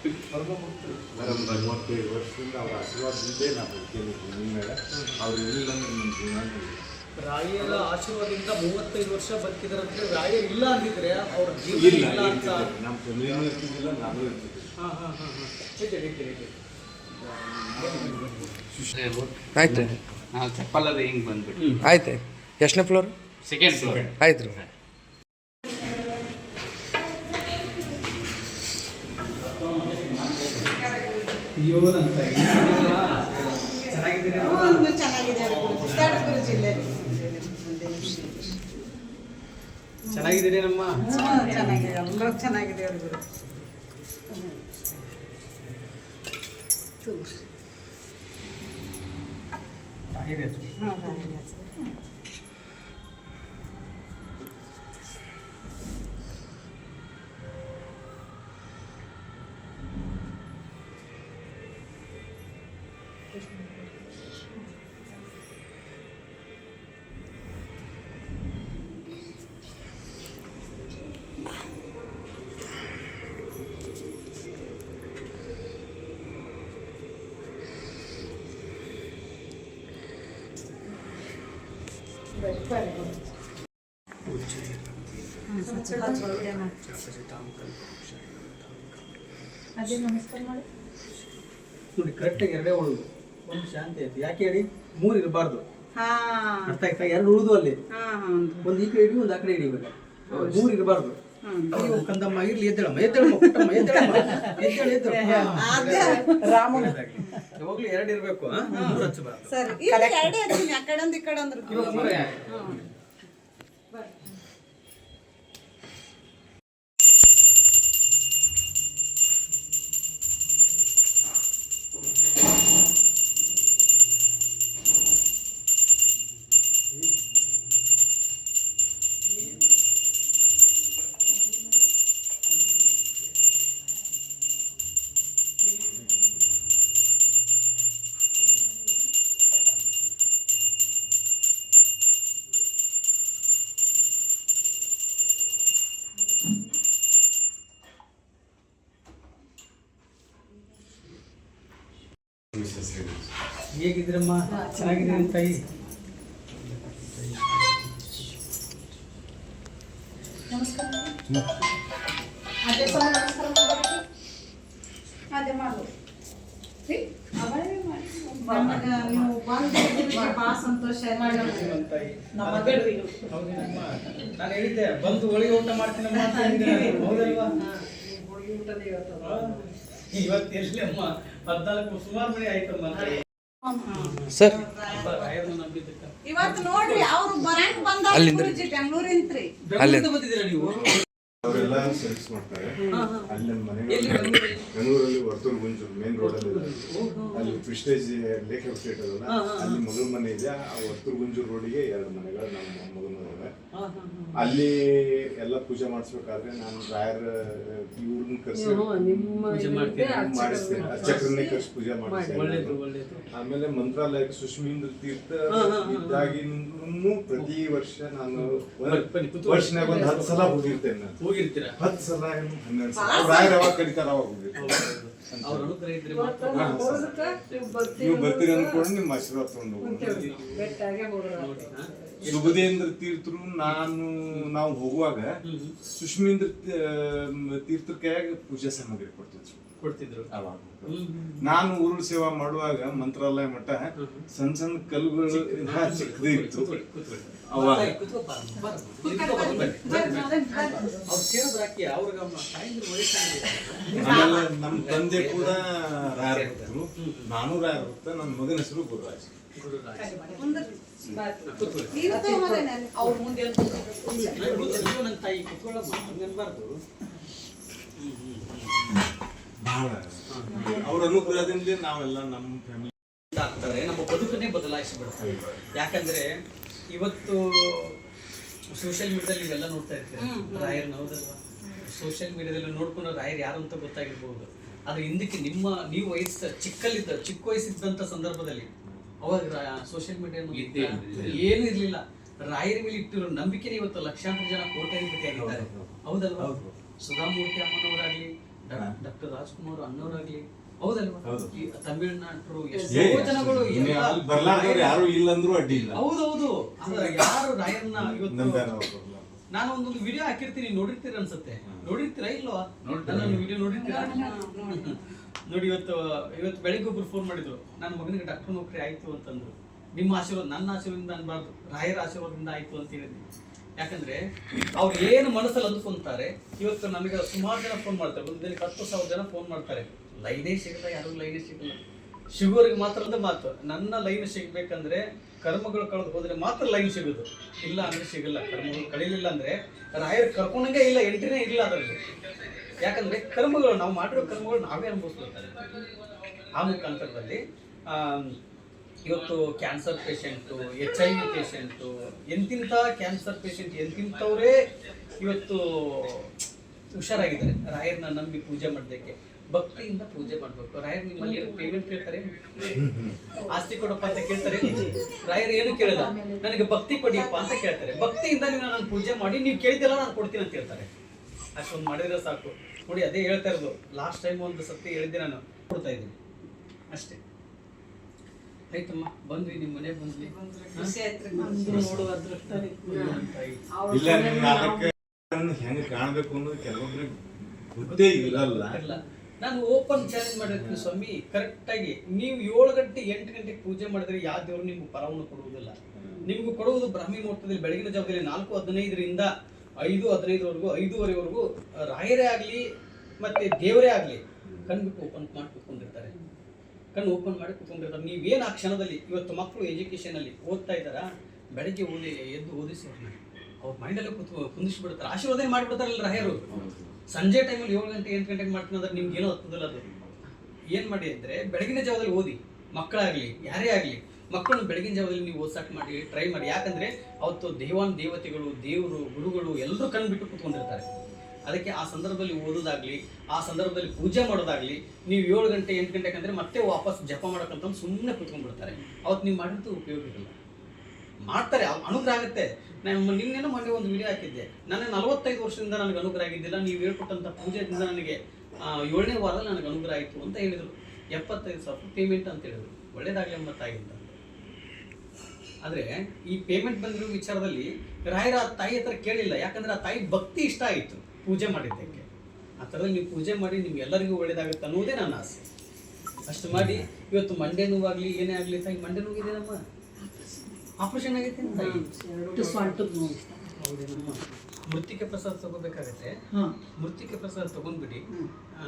ಪ್ರಾಯ ಮೂವತ್ತೈದು ವರ್ಷದಿಂದ ಅವ್ರ ಆಶೀರ್ವಾದದಿಂದೇ ನಾವು ಬದುಕೇನೆ ನಿಮ್ಮ ಮೇಲೆ ಅವ್ರು ಇಲ್ಲ ನಮ್ಮ ಜೀವನ. ರಾಯರ ಆಶೀರ್ವಾದದಿಂದ ಮೂವತ್ತೈದು ವರ್ಷ ಬದುಕಿದ್ರಂದ್ರೆ ರಾಯರ್ ಇಲ್ಲ ಅಂದಿದ್ರೆ ಅವ್ರ ಜೀವನ ಇಲ್ಲ ಇಲ್ಲ ಅಂತ. ನಮ್ಮ ಫ್ಯಾಮಿಲಿನೂ ಇರ್ತಿದ್ದಿಲ್ಲ ನಾನು ಇರ್ತಿದ್ದೆ ಹಾ ಹಾ ಹಾ ಹಾ. ಇದೆ ಇದೆ ಇದೆ ಆಯ್ತು. ನಾವು ಚಪ್ಪಲದ ಹಿಂಗೆ ಬಂದ್ಬಿಟ್ಟು ಆಯ್ತು ಎಷ್ಟನೇ ಫ್ಲೋರ್ ಸೆಕೆಂಡ್ ಫ್ಲೋರ್ ಆಯ್ತು ರೀ ಅಂತ ಚೆನ್ನಾಗಿದ್ದೀರಿ? ಒಂದು ಚೆನ್ನಾಗಿದೆ ಚೆನ್ನಾಗಿದ್ದೀರಿ ನಮ್ಮ ಚೆನ್ನಾಗಿದೆ. ಎಲ್ಲರೂ ಚೆನ್ನಾಗಿದೆ ಅವ್ರಿಗೂ ಅದೇ ನಮಸ್ಕಾರ ಮಾಡಿ ನೋಡಿ ಕರೆಕ್ಟಾಗಿ ಎರಡೇ ಉಳಿದು ಒಂದು ಶಾಂತಿ ಆಯ್ತು. ಯಾಕೆ ಹೇಳಿ? ಮೂರು ಇರಬಾರ್ದು. ಹಾ. ಅರ್ಥ ಆಯ್ತಾ? ಎರಡು ಉಳಿದು ಅಲ್ಲಿ. ಹಾ ಹೌದು. ಒಂದು ಈ ಕಡೆ ಇಡಿ ಒಂದು ಆ ಕಡೆ ಇಡಿ ಇವಾಗ ಮೂರು ಇರಬಾರ್ದು. ನೀವು ಕಂದಮ್ಮ ಇರ್ಲಿ ಎದ್ದೇಳಮ್ಮ ಎದ್ದೇಳಮ್ಮ ಪುಟ್ಟಮ್ಮ ಎದ್ದೇಳಮ್ಮ ಎದ್ದೇಳು ರಾಮನ ಯಾವಾಗ್ಲೂ ಎರಡು ಇರಬೇಕು ಮೂರು ಹಚ್ಚಬಾರ್ದು. ಸರಿ ಇಲ್ಲ ಎರಡೇ ಹಚ್ಚಿನಿ ಆ ಕಡೆ ಒಂದು ಈ ಕಡೆ ಒಂದು ಆಯ್ತು ತಾಯಿ? ಹೌದೇನಮ್ಮ? ನಾನು ಹೇಳಿದ್ದೆ ಬಂದು ಒಳಗೆ ಊಟ ಮಾಡ್ತೀನಮ್ಮ ಅಂತ ಹೇಳಿದ್ದೆ ನಾನು. ಹೌದಲ್ವಾ? ಇವತ್ತು ಹದಿನಾಲ್ಕು ಸುಮಾರು ಮನೆ ಆಯ್ತಮ್ಮ ತಾಯಿ. ಸರ್. ಇವತ್ತು ನೋಡ್ರಿ ಅವ್ರು ಬರಂಗ್ ಬೆಂಗಳೂರಿಂತ್ರಿ. ಬಂದಿದ್ದೀರಾ ನೀವು? ಅವರೆಲ್ಲ ಸರ್ವಿಸ್ ಮಾಡ್ತಾರೆ. ಅಲ್ಲಿ ನಮ್ಮ ಮನೆ ಬೆಂಗಳೂರಲ್ಲಿ ವರ್ತೂರ್ ಗುಂಜು ಮೇನ್ ರೋಡ್ ಅಲ್ಲಿ ಇದೆ. ಅಲ್ಲಿ ಪ್ರಿಸ್ಟೇಜ್ ಲೇಕ್ ಸ್ಟೇಟ್ ಅದಲ್ಲ ಅಲ್ಲಿ? ಮಗಳ ಮನೆ ಇದೆ. ಆ ವರ್ತೂರ್ ಗುಂಜು ರೋಡಿಗೆ ಎರಡು ಮನೆಗಳು ನಮ್ಮ ಮಗನ ಮನೆ ಅಲ್ಲಿ ಎಲ್ಲ ಪೂಜೆ ಮಾಡಿಸ್ಬೇಕಾದ್ರೆ ನಾನು ರಾಯರ್ ಇವ್ರನ್ನ ಕರ್ಸಿ ಮಾಡಿಸ್ತೇನೆ. ಚಕ್ರನ್ನೇ ಕರ್ಸಿ. ಪೂಜೆ ಮಾಡಿಸ್ತೇನೆ. ಆಮೇಲೆ ಮಂತ್ರಾಲಯಕ್ಕೆ ಸುಶ್ಮೀಂದ್ರ ತೀರ್ಥ ಇದ್ದಾಗಿನೂ ಪ್ರತಿ ವರ್ಷ ನಾನು. ವರ್ಷನಾಗ ಒಂದು ಹತ್ತು ಸಲ ಹೋಗಿರ್ತೇನೆ ನಾನು. ಹೋಗಿರ್ತೀರಾ? ಹತ್ತು ಸಲ ಹನ್ನೆರಡು ಸಲ. ಅವ್ರ್ ರಾಯರ್ ಯಾವಾಗ ಕರೀತಾರ ಅವಾಗ ಅವ್ರ ಅನುಗ್ರಹ ಇದ್ರೆ ಮಾತ್ರ. ಹಾ, ನೀವು ಬರ್ತೀರಿ ಅನ್ಕೊಂಡು ನಿಮ್ಮ ಆಶೀರ್ವಾದ ತಗೊಂಡು ಹೋಗೋಣ. ನೋಡಿ, ಹಾ? ಸುಬುಧೇಂದ್ರ ತೀರ್ಥರು ನಾನು ನಾವು ಹೋಗುವಾಗ ಸುಷ್ಮೇಂದ್ರ ತೀರ್ಥರ ಕೈಯಾಗ ಪೂಜಾ ಸಾಮಗ್ರಿ ಕೊಡ್ತಿದ್ರು ಕೊಡ್ತಿದ್ರು. ಅವಾಗ. ಹ್ಮ್ ಹ್ಮ್. ನಾನು ಊರು ಸೇವಾ ಮಾಡುವಾಗ ಮಂತ್ರಾಲಯ ಮಠ ಸಣ್ಣ ಸಣ್ಣ ಕಲ್ಲುಗಳು ಚಿಕ್ಕದೇ ಇತ್ತು. ಆಮೇಲೆ ನಮ್ಮ ತಂದೆ ಕೂಡ ರಾಯರ ಭಕ್ತರು ನಾನು ರಾಯರ ಭಕ್ತ ನನ್ನ ಮಗನ ಹೆಸರು ಗುರುರಾಜ್. ಅವ್ರ ಮುಂದೆ? ನನ್ನ ತಾಯಿ. ಬಹಳ ಅವ್ರ ಅನುಗ್ರಹದಿಂದ ನಾವೆಲ್ಲ ನಮ್ಮ ಫ್ಯಾಮಿಲಿ ಆಗ್ತಾರೆ ನಮ್ಮ ಬದುಕನ್ನೇ ಬದಲಾಯಿಸಿಬಿಡ್ತಾರೆ ಯಾಕಂದ್ರೆ ಇವತ್ತು ಸೋಷಿಯಲ್ ಮೀಡಿಯಾದಲ್ಲಿ ಇವೆಲ್ಲ ನೋಡ್ತಾ ಇರ್ತೀವಿ ರಾಯರ್ ಹೌದಲ್ವಾ? ಸೋಷಿಯಲ್ ಮೀಡಿಯಾದಲ್ಲಿ ನೋಡ್ಕೊಂಡು ರಾಯರ್ ಯಾರು ಅಂತ ಗೊತ್ತಾಗಿರ್ಬೋದು. ಆದ್ರೆ ಹಿಂದಕ್ಕೆ ನಿಮ್ಮ ನೀವು ವಯಸ್ಸು ಚಿಕ್ಕಲ್ಲಿದ್ದ ಚಿಕ್ಕ ವಯಸ್ಸಿದ್ದಂಥ ಸಂದರ್ಭದಲ್ಲಿ ಅವಾಗ ಸೋಷಿಯಲ್ ಮೀಡಿಯಾ. ಏನು ಇರಲಿಲ್ಲ. ರಾಯರ ಮೇಲೆ ಇಟ್ಟಿರೋ ನಂಬಿಕೆ ಇವತ್ತು ಲಕ್ಷಾಂತರ ಜನ ಕೋಟ್ಯಾಧಿಪತಿ ಆಗಿದ್ದಾರೆ ಹೌದಲ್ವಾ? ಹೌದು. ಸುಧಾಮೂರ್ತಿ ಅಮ್ಮನವರಾಗ್ಲಿ ಡಾಕ್ಟರ್ ರಾಜ್ಕುಮಾರ್ ಅಣ್ಣವರಾಗ್ಲಿ. ಈ ತಮಿಳ್ನಾಡು ಬರ್ಲಾರ್ದವ್ರು ಯಾರು ಇಲ್ಲ ಅಂದ್ರೂ ಅಡ್ಡಿ ಇಲ್ಲ. ಹೌದೌದು. ಯಾರು ರಾಯಣ್ಣ ಇವತ್ತು. ನಾನು ಒಂದೊಂದು ವಿಡಿಯೋ ಹಾಕಿರ್ತೀನಿ ನೋಡಿರ್ತೀರ ಅನ್ಸುತ್ತೆ. ನೋಡಿರ್ತೀರಾ ಇಲ್ವಾ? ನೋಡ್ತೀನಿ. ವಿಡಿಯೋ ನೋಡಿರ್ತೀರಾ? ನೋಡಿ ಇವತ್ತು ಇವತ್ತು ಬೆಳಿಗ್ಗೆ ಒಬ್ರು ಫೋನ್ ಮಾಡಿದ್ರು. ನನ್ನ ಮಗನಿಗೆ ಡಾಕ್ಟರ್ ನೌಕರಿ ಆಯ್ತು ಅಂತಂದ್ರು. ನಿಮ್ಮ ಆಶೀರ್ವಾದ ನನ್ನ ಆಶೀರ್ವಾದದಿಂದ ಅನ್ಬಾರ್ದು. ರಾಯರ ಆಶೀರ್ವಾದದಿಂದ ಆಯ್ತು ಅಂತ ಹೇಳಿದ್ವಿ ಯಾಕಂದ್ರೆ ಅವ್ರು ಏನು ಮನಸ್ಸಲ್ಲಿ ಅಂದ್ಕೊಂತಾರೆ ಇವತ್ತು ನನಗೆ ಸುಮಾರು ಜನ ಫೋನ್ ಮಾಡ್ತಾರೆ. ಒಂದು ದಿನಕ್ಕೆ ಹತ್ತು ಸಾವಿರ ಜನ ಫೋನ್ ಮಾಡ್ತಾರೆ. ಲೈನೇ ಸಿಗಲ್ಲ ಯಾರು ಲೈನೇ ಸಿಗಲ್ಲ. ಸಿಗೋರಿಗೆ ಮಾತ್ರ ಅಂದ್ರೆ ಮಾತು. ನನ್ನ ಲೈನ್ ಸಿಗ್ಬೇಕಂದ್ರೆ ಕರ್ಮಗಳು ಕಳೆದು ಹೋದ್ರೆ ಮಾತ್ರ ಲೈನ್ ಸಿಗೋದು. ಇಲ್ಲ ಅಂದ್ರೆ ಸಿಗಲ್ಲ. ಕರ್ಮಗಳು ಕಳೀಲಿಲ್ಲ ಅಂದ್ರೆ ರಾಯರ್ ಕರ್ಕೊಂಡಂಗೆ ಇಲ್ಲ, ಎಂಟ್ರಿನೇ ಇಲ್ಲ ಅದರಲ್ಲಿ. ಯಾಕಂದ್ರೆ ಕರ್ಮಗಳು, ನಾವು ಮಾಡಿರೋ ಕರ್ಮಗಳು ನಾವೇ ಅನುಭವಿಸ್ಬೇಕಾದ್ರೆ ಆ ಮುಖಾಂತರದಲ್ಲಿ ಇವತ್ತು cancer patient H I V patient ಎಂತಿಂಥ cancer patient ಎಂತಿಂಥವರೇ ಇವತ್ತು ಹುಷಾರಾಗಿದ್ದಾರೆ. ರಾಯರನ್ನ ನಂಬಿ ಪೂಜೆ ಮಾಡೋದಕ್ಕೆ ಭಕ್ತಿಯಿಂದ ಪೂಜೆ ಮಾಡ್ಬೇಕು. ರಾಯರ್ ನಿಮ್ಮಲ್ಲಿ ಪೇಮೆಂಟ್ ಕೇಳ್ತಾರೆ? ಆಸ್ತಿ ಕೊಡಪ್ಪ ಅಂತ ಕೇಳ್ತಾರೆ? ರಾಯರ್ ಏನು ಕೇಳಲ್ಲ. ನನಗೆ ಭಕ್ತಿ ಕೊಡಿಯಪ್ಪ ಅಂತ ಕೇಳ್ತಾರೆ. ಭಕ್ತಿಯಿಂದ ನೀವು ನನ್ನ ಪೂಜೆ ಮಾಡಿ ನೀವು ಕೇಳಿದ್ದೆಲ್ಲ ನಾನು ಕೊಡ್ತೀನಿ ಅಂತ ಹೇಳ್ತಾರೆ. ಅಷ್ಟೊಂದು ಮಾಡಿದ್ರೆ ಸಾಕು. ನೋಡಿ ಅದೇ ಹೇಳ್ತಾ ಇರೋದು. ಲಾಸ್ಟ್ ಟೈಮ್ ಒಂದು ಸತಿ ಹೇಳಿದ್ದೆ ನಾನು. ಕೊಡ್ತಾ ಇದ್ದೀನಿ. ಅಷ್ಟೇ. ಆಯ್ತಮ್ಮ ಬಂದ್ವಿ ನಿಮ್ಮ ಮನೆ ಬಂದ್ವಿ. ಖುಷಿ ಆಯ್ತ್ರಿ ನಮ್ದು ನೋಡುವ ಅದೃಷ್ಟ ಹೆಂಗ್ ಕಾಣ್ಬೇಕು ಅನ್ನೋದು ಕೆಲವೊಬ್ರಿಗೆ ಗೊತ್ತೇ ಇರಲ್ಲ. ಇಲ್ಲ. ನಾನು ಓಪನ್ ಚಾಲೆಂಜ್ ಮಾಡಿರ್ತೀನಿ ಸ್ವಾಮಿ. ಕರೆಕ್ಟ್ ಆಗಿ ನೀವು ಏಳು ಗಂಟೆ, ಎಂಟು ಗಂಟೆಗೆ ಪೂಜೆ ಮಾಡಿದ್ರೆ ಯಾವ ದೇವರು ನಿಮ್ಗೆ ಪರವನ್ನು ಕೊಡುವುದಿಲ್ಲ. ನಿಮ್ಗೆ ಕೊಡುವುದು ಬ್ರಾಹ್ಮಿ ಮುಹೂರ್ತದಲ್ಲಿ ಬೆಳಗಿನ ಜಾವದಲ್ಲಿ ನಾಲ್ಕು ಹದಿನೈದರಿಂದ ಐದು ಹದಿನೈದರವರೆಗೂ, ಐದೂವರೆವರೆಗೂ ರಾಯರೇ ಆಗಲಿ ಮತ್ತೆ ದೇವರೇ ಆಗಲಿ ಕಣ್ಬಿಟ್ಟು ಓಪನ್ ಮಾಡಿ ಕುತ್ಕೊಂಡಿರ್ತಾರೆ. ಕಣ್ಣು ಓಪನ್ ಮಾಡಿ ಕುತ್ಕೊಂಡಿರ್ತಾರೆ. ನೀವೇನು ಆ ಕ್ಷಣದಲ್ಲಿ ಇವತ್ತು ಮಕ್ಕಳು ಎಜುಕೇಷನಲ್ಲಿ ಓದ್ತಾ ಇದ್ದಾರಾ? ಬೆಳಗ್ಗೆ ಓದಿ ಎದ್ದು ಓದಿಸಿ ಅವ್ರ ಮೈಂಡಲ್ಲೇ ಕುಂದಿಸ್ಬಿಡ್ತಾರೆ. ಆಶೀರ್ವಾದ ಮಾಡಿಬಿಡ್ತಾರಲ್ಲ ರಾಯರು. ಸಂಜೆ ಟೈಮಲ್ಲಿ ಏಳು ಗಂಟೆ ಎಂಟು ಗಂಟೆಗೆ ಮಾಡ್ತೀನಿ ಅಂದ್ರೆ ನಿಮ್ಗೆ ಏನೋ ಹತ್ತದಿಲ್ಲ ಅದು? ಏನು ಮಾಡಿ ಅಂದರೆ ಬೆಳಗಿನ ಜಾವದಲ್ಲಿ ಓದಿ, ಮಕ್ಕಳಾಗಲಿ, ಯಾರೇ ಆಗಲಿ, ಮಕ್ಕಳನ್ನು ಬೆಳಗಿನ ಜಾವದಲ್ಲಿ ನೀವು ಓದ್ಸಕ್ಕೆ ಮಾಡಿ ಟ್ರೈ ಮಾಡಿ. ಯಾಕಂದರೆ ಅವತ್ತು ದೇವಾನ್ ದೇವತೆಗಳು, ದೇವರು, ಗುರುಗಳು ಎಲ್ಲರೂ ಕಣ್ಣು ಬಿಟ್ಟು ಕೂತ್ಕೊಂಡಿರ್ತಾರೆ. ಅದಕ್ಕೆ ಆ ಸಂದರ್ಭದಲ್ಲಿ ಓದೋದಾಗಲಿ, ಆ ಸಂದರ್ಭದಲ್ಲಿ ಪೂಜೆ ಮಾಡೋದಾಗಲಿ, ನೀವು ಏಳು ಗಂಟೆ, ಎಂಟು ಗಂಟೆಗೆ ಅಂದರೆ ಮತ್ತೆ ವಾಪಸ್ ಜಪ ಮಾಡೋಕ್ಕಂತ ಸುಮ್ಮನೆ ಕೂತ್ಕೊಂಡ್ಬಿಡ್ತಾರೆ. ಅವತ್ತು ನೀವು ಮಾಡಿದ್ದು ಉಪಯೋಗ ಇರಲ್ಲ ಮಾಡ್ತಾರೆ ಅನುಗ್ರಹ ಆಗುತ್ತೆ. ನಾನು ನಿನ್ನೆನೂ ಮೊನ್ನೆ ಒಂದು ವಿಡಿಯೋ ಹಾಕಿದ್ದೆ. ನನಗೆ ನಲವತ್ತೈದು ವರ್ಷದಿಂದ ನನಗೆ ಅನುಗ್ರಹ ಆಗಿದ್ದಿಲ್ಲ, ನೀವು ಹೇಳ್ಕೊಟ್ಟಂಥ ಪೂಜೆಯಿಂದ ನನಗೆ ಏಳನೇ ವಾರದಲ್ಲಿ ನನಗೆ ಅನುಗ್ರಹ ಆಯಿತು ಅಂತ ಹೇಳಿದರು. ಎಪ್ಪತ್ತೈದು ಸಾವಿರ ಪೇಮೆಂಟ್ ಅಂತ ಹೇಳಿದರು. ಒಳ್ಳೇದಾಗಲಿ ಎಂಬ ಆದರೆ ಈ ಪೇಮೆಂಟ್ ಬಂದಿರೋ ವಿಚಾರದಲ್ಲಿ ರಾಯರ ಆ ತಾಯಿ ಹತ್ರ ಕೇಳಿಲ್ಲ. ಯಾಕಂದರೆ ಆ ತಾಯಿ ಭಕ್ತಿ ಇಷ್ಟ ಆಯಿತು ಪೂಜೆ ಮಾಡಿದ್ದಕ್ಕೆ. ಆ ಥರದಲ್ಲಿ ನೀವು ಪೂಜೆ ಮಾಡಿ, ನಿಮ್ಗೆ ಎಲ್ಲರಿಗೂ ಒಳ್ಳೇದಾಗುತ್ತೆ ಅನ್ನೋದೇ ನನ್ನ ಆಸೆ. ಅಷ್ಟು ಮಾಡಿ, ಇವತ್ತು ಮಂಡೆ ನೋವಾಗಲಿ, ಏನೇ ಆಗಲಿ ತಾಯಿ ಮಂಡೆ ನೋವಿದೆನಮ್ಮ ಆಪರೇಷನ್ ಆಗೈತೆ ತಾಯಿ ಹೌದೇನಮ್ಮ ಮೃತ್ತಿಕೆ ಪ್ರಸಾದ ತಗೋಬೇಕಾಗತ್ತೆ. ಮೃತ್ತಿಕೆ ಪ್ರಸಾದ ತಗೊಂಡ್ಬಿಡಿ. ಆ,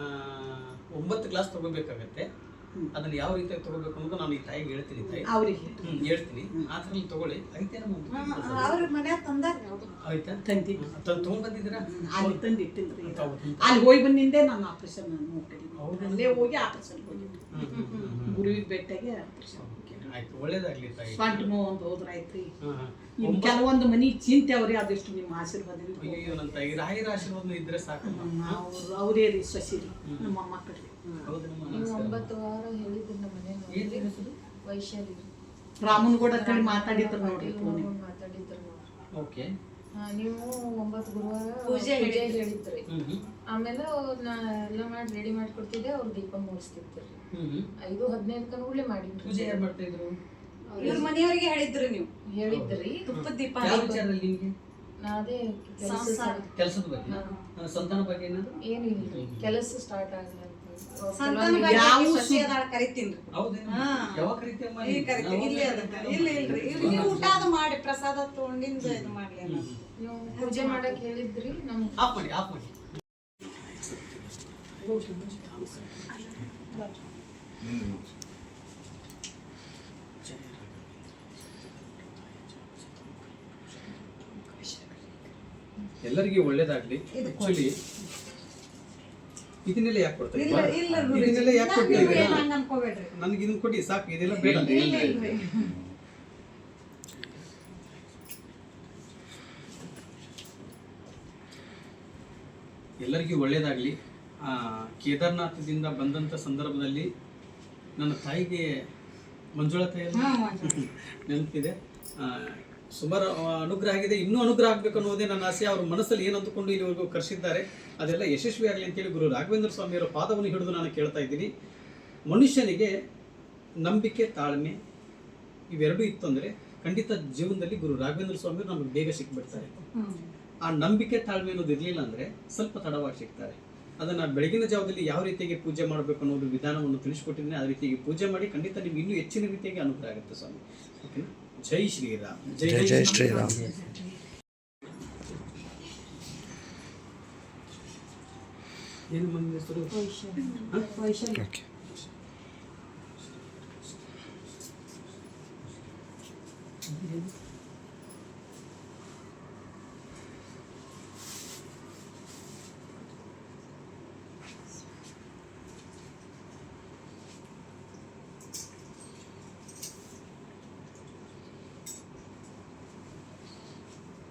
ಒಂಬತ್ತು ಗ್ಲಾಸ್ ತಗೋಬೇಕಾಗತ್ತೆ. ಅದನ್ನ ಯಾವ ರೀತಿಯಾಗಿ ತಗೋಬೇಕು ಅಂತ ನಾನು ಈ ತಾಯಿಗೆ ಹೇಳ್ತೀನಿ ತಾಯಿ. ಅವ್ರಿಗೆ. ಹೇಳ್ತೀನಿ. ಆ ಥರ ತಗೊಳ್ಳಿ. ಆಯ್ತಾ ತಂದಿ ತಂದು ತೊಗೊಂಡ್ಬಂದಿದ್ದೀರಾ? ಅಲ್ಲಿ ತಂದು ಇಟ್ಟಿಲ್ರಿ ಹೌದು. ಅಲ್ಲಿ ಹೋಗಿ ಬಂದಿಂದೆ ನಾನು ಆಪರೇಷನ್ ಅಲ್ಲೇ ಹೋಗಿ ಆಪರೇಷನ್ ಹೋಗಿದ್ದು. ಗುರುವಿಗೆ ಭೇಟಿಯಾಗಿ ಆಪರೇಷನ್. ಆಯ್ತು ಒಳ್ಳೇದಾಗ್ಲಿ ತಾಯಿ. ಸ್ವಂಟ ನೋವು ಒಂದು ಹೋದ್ರಾಯ್ತ್ರಿ ಹಾ, ಹಾ. ಇನ್ ಕೆಲವೊಂದು ಮನಿ ಚಿಂತೆ ಅವ್ರಿ ಆದಷ್ಟು ನಿಮ್ಮ ಆಶೀರ್ವಾದದಿಂದ ಅಯ್ಯೋ ನನ್ನ ತಾಯಿ ರಾಯರ ಆಶೀರ್ವಾದ ಇದ್ರೆ ಸಾಕು ಅವ್ರು ಅವರೇ ರೀ ಸೊಸಿರಿ ನಮ್ಮ ಮಕ್ಕಳು ನೀವು. ಒಂಬತ್ತು ವಾರ ಹೇಳಿದ್ರು ನಮ್ಮ ಮನೆ? ವೈಶಾಲಿ ರಾಮನ್ಗೌಡ ಕೂಡ ಮಾತಾಡಿದ್ರು ನೋಡ್ರಿ ಮಾತಾಡಿದ್ರು ನೋಡ್ರಿ. ಓಕೆ. ನೀವು ಒಂಬತ್ತು ಗುರುವಾರ ಪೂಜೆ ಪೂಜೆ ಹೇಳಿದ್ರಿ. ಆಮೇಲೆ ಅವ್ರನ್ನ ಎಲ್ಲ ಮಾಡಿ ರೆಡಿ ಮಾಡ್ಕೊಡ್ತಿದ್ದೆ ಅವ್ರು ದೀಪ ಮೂಡಿಸ್ತಿದ್ರು. ಐದು ಹದಿನೈದು ಕನ್ಗುಳ್ಳೆ ಮಾಡಿ ಪೂಜೆ ಯಾರು ಮಾಡ್ತಾ ಇದ್ರು ಇವ್ರ ಮನೆಯವರಿಗೆ ಹೇಳಿದ್ರು ನೀವು. ಹೇಳಿದ್ರಿ. ತುಪ್ಪದ ದೀಪ ಯಾವ ಹಚ್ಚಿ ವಿಚಾರದಲ್ಲಿ ನಿಮ್ಗೆ? ನಾ ಅದೇ ಕೆಲಸ. ಕೆಲಸದ ಬಗ್ಗೆ. ಸಂತಾನ ಬಗ್ಗೆ ಏನಾದ್ರು? ಏನು ಇಲ್ರಿ ಕೆಲಸ ಸ್ಟಾರ್ಟ್ ಆಗಲ್ಲ ಮಾಡಿ ಪ್ರಸಾದ ತಗೊಂಡಿಂದ ಇದು ಮಾಡ್ಲಿ ನೀವು ಪೂಜೆ ಮಾಡಕ್ ಹೇಳಿದ್ರಿ ಎಲ್ಲರಿಗೂ ಒಳ್ಳೇದಾಗ್ಲಿ. ಆಕ್ಚುಲಿ ಇದನ್ನೆಲ್ಲ ಯಾಕೆ ಕೊಡ್ತಾ ಇಲ್ಲ ಇಲ್ಲ ಗುರೂಜಿ. ಇದನ್ನೆಲ್ಲ ಯಾಕೆ ಕೊಡ್ತಾ ನೀವು ಇದ್ದೀರಾ ಏನ್ ಅನ್ಕೋಬೇಡ್ರಿ ನನಗೆ ಇದನ್ನ ಕೊಡಿ ಸಾಕು ಇದೆಲ್ಲ ಬೇಡ ಇಲ್ಲ ಇಲ್ರಿ ಎಲ್ಲರಿಗೂ ಒಳ್ಳೆಯದಾಗಲಿ ಕೇದಾರ್ನಾಥದಿಂದ ಬಂದಂಥ ಸಂದರ್ಭದಲ್ಲಿ ನನ್ನ ತಾಯಿಗೆ ಮಂಜುಳಾ ತಾಯಿ ಅಲ್ವಾ? ಹಾ, ಮಂಜುಳಾ. ನೆನಪಿದೆ ಆ, ಸುಮಾರು ಅನುಗ್ರಹ ಆಗಿದೆ. ಇನ್ನೂ ಅನುಗ್ರಹ ಆಗಬೇಕು ಅನ್ನೋದೇ ನನ್ನ ಆಸೆ. ಅವ್ರ ಮನಸ್ಸಲ್ಲಿ ಏನು ಅಂದುಕೊಂಡು ಇಲ್ಲಿವರೆಗೂ ಕರೆಸಿದ್ದಾರೆ, ಅದೆಲ್ಲ ಯಶಸ್ವಿ ಆಗಲಿ ಅಂತೇಳಿ ಗುರು ರಾಘವೇಂದ್ರ ಸ್ವಾಮಿಯವರ ಪಾದವನ್ನು ಹಿಡಿದು ನಾನು ಕೇಳ್ತಾ ಇದ್ದೀನಿ. ಮನುಷ್ಯನಿಗೆ ನಂಬಿಕೆ, ತಾಳ್ಮೆ ಇವೆರಡೂ ಇತ್ತು ಅಂದರೆ ಖಂಡಿತ ಜೀವನದಲ್ಲಿ ಗುರು ರಾಘವೇಂದ್ರ ಸ್ವಾಮಿಯವರು ನಮಗೆ ಬೇಗ ಸಿಕ್ಬಿಡ್ತಾರೆ. ಆ ನಂಬಿಕೆ, ತಾಳ್ಮೆ ಅನ್ನೋದು ಇರಲಿಲ್ಲ ಅಂದರೆ ಸ್ವಲ್ಪ ತಡವಾಗಿ ಸಿಗ್ತಾರೆ. ಅದನ್ನು ಬೆಳಗಿನ ಜಾವದಲ್ಲಿ ಯಾವ ರೀತಿಯಾಗಿ ಪೂಜೆ ಮಾಡಬೇಕು ಅನ್ನೋದು ವಿಧಾನವನ್ನು ತಿಳಿಸ್ಕೊಟ್ಟಿದ್ದೀನಿ. ಆ ರೀತಿಯಾಗಿ ಪೂಜೆ ಮಾಡಿ ಖಂಡಿತ ನಿಮ್ಗೆ ಇನ್ನೂ ಹೆಚ್ಚಿನ ರೀತಿಯಾಗಿ ಅನುಗ್ರಹ ಆಗುತ್ತೆ ಸ್ವಾಮಿ. ಓಕೆನಾ జై శ్రీరామ్ జై జై శ్రీరామ్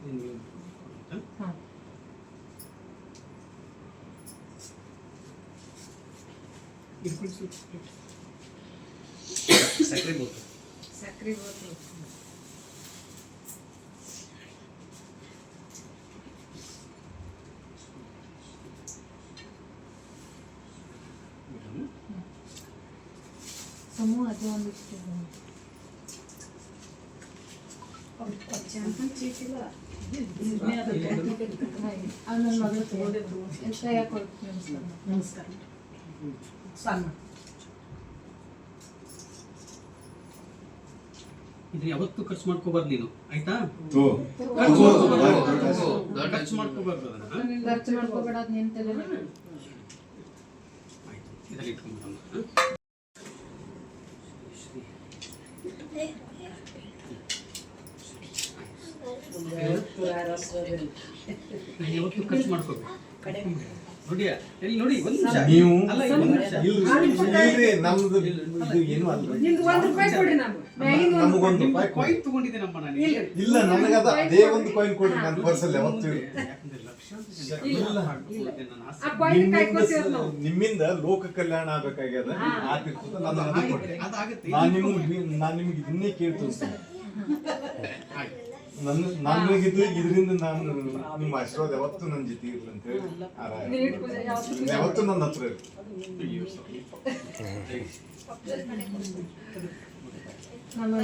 ಹೆಸರು ಓಕೆ ನಿಮ್ಗೆ ಹ? ಇಟ್ಕೊಳ್ಳಿ ಸ್ವಲ್ಪ ಪ್ಲೇಟ್. ಸಕ್ಕರೆ ಬೋತು ಸಕ್ರಿ ಬೋತಿ ಸಮೂಹ ನಮಸ್ಕಾರ ಇದು ಯಾವತ್ತೂ ಖರ್ಚು ಮಾಡ್ಕೋಬಾರ್ದು ನೀನು ಆಯ್ತಾ. ಖರ್ಚು ಮಾಡ್ಕೋಬಾರ್ದು ಖರ್ಚು ಮಾಡ್ಕೋಬೇಡ ಅದ್ ನಿನ್ ತಲೆ ಆಯ್ತು ಇದರಲ್ಲಿ ಇಟ್ಕೊಂಡ್ಬಿಡೋಣ ಯಾವತ್ತೂ ಖರ್ಚು ಮಾಡ್ಕೋಬೇಕು ನೋಡಿಯಾ ಎಲ್ಲಿ ನೋಡಿ ಒಂದ್ ನಿಮಿಷ ನೀವು ನಮ್ದು ಏನು ನಮಗೊಂದು ನಾನು ಇಲ್ಲಿ. ಇಲ್ಲ ನನಗದ ಅದೇ ಒಂದು ಕಾಯಿನ್ ಕೊಡಿ ಪರ್ಸಲ್ಲಿ ಅವತ್ತು. ನಿಮ್ಮಿಂದ ಲೋಕ ಕಲ್ಯಾಣ ಆಗ್ಬೇಕಾಗ್ಯದ ಆಗ್ತಿರ್ತದ ಅದಾಗುತ್ತೆ ನಾನು ನಿಮ್ಗೆ ನಾನು ನಿಮ್ಗೆ ಇದನ್ನೇ ಕೇಳ್ತೀನಿ. ನನ್ನ ನನಗಿದು ಇದರಿಂದ ನಾನು ನಿಮ್ಮ ಆಶೀರ್ವಾದ ಯಾವತ್ತು ನನ್ನ ಜೊತೆ ಇರಲಿ ಅಂತ ಹೇಳಿ ಯಾವತ್ತು ನನ್ನ ಹತ್ರ. ನಮ್ಮ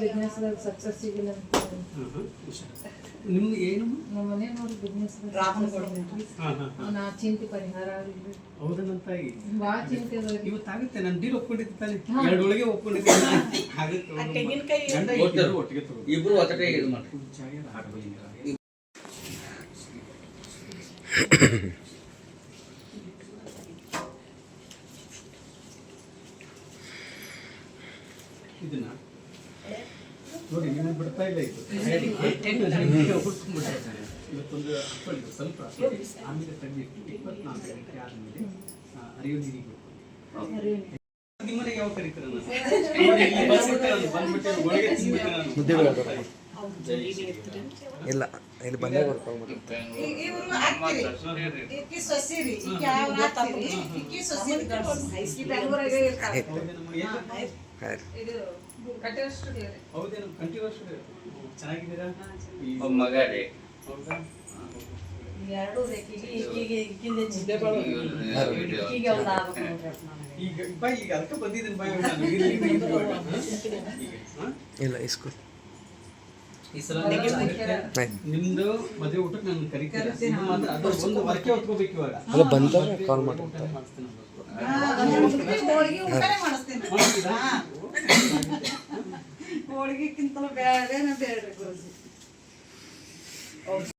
ಬಿಸ್ನೆಸ್ ಸಕ್ಸಸ್ ಅಂತ. ಹುಷಾರು. ನಿಮ್ದು ಏನು? ನಮ್ಮ ಮನೆಯವ್ರಿಗೆ ಬಿಸ್ನೆಸ್ ಹಾ ಚಿಂತೆ ಪರಿಹಾರ ಆಗಿಲ್ಲ ಹೌದನಂತ ಭಾಳ ಚಿಂತೆ ಅದ ಇವತ್ತಾಗುತ್ತೆ ನಾನು ಡೀಲ್ ಒಪ್ಕೊಂಡಿದ್ದೆ ತಾನೆ. ಎರಡೊಳಗೆ ಒಪ್ಕೊಂಡಿದ್ದೆ ಒಟ್ಟಿಗೆ ಇಬ್ರು ಒತ್ತಟೆ ಇದು ಮಾಡಿ ನೋಡಿ ನೀವು ಬಿಡ್ತಾ ಇಲ್ಲ ಇದು. ಇವತ್ತೊಂದು ಹಾಕೊಳ್ಳಿ ಸ್ವಲ್ಪ. ಆಮೇಲೆ ತೆಗೆದಿಟ್ಟು ಇಪ್ಪತ್ನಾಲ್ಕು ಗಂಟೆ ಆದಮೇಲೆ ಅರಿವು ನೀರಿಗೆ. ನಿಮ್ಮನೆಗೆ ಯಾವ ಕರೀತಾರೆ ಇಲ್ಲಿ. ಇಲ್ಲ. ಬಂದೇ ಬರ್ಕೊಂಡು ಸ್ಟುಡಿಯೋ ರೀ ಹೌದೇನು ಕಂಟಿನ್ಯೂಸ್ ಚೆನ್ನಾಗಿದ್ದೀರಾ? ಈ- ಒಬ್ಬ ಮಗ ರೀ ಹೌದಾ ಎರಡು ಈಗ ಬಾಯ್ ಈಗ ಅದಕ್ಕೆ ಬಂದಿದ್ದೀನಿ ಬಾಯ್ ನಾನು. ಇಲ್ಲ ಇಸ್ಕೂ ಈ ಸಲ ನಿಮ್ದು ಮದುವೆ ಊಟಕ್ಕೆ ನಾನು ಕರಿತಾರೆ. ಅದು ಒಂದು ವರ್ಕೆ ಹೊತ್ಕೋಬೇಕು ಇವಾಗ. ಅಲ್ಲ ಕಾಲ್ ಮಾಡಿ ಊಟ ಮಾಡಿಸ್ತೀನಿ. ನಾನು. ಹೋಳಿಗೆ ಊಟನೇ ಮಾಡಿಸ್ತೀನಿ ಮಾಡ್ತೀರಾ?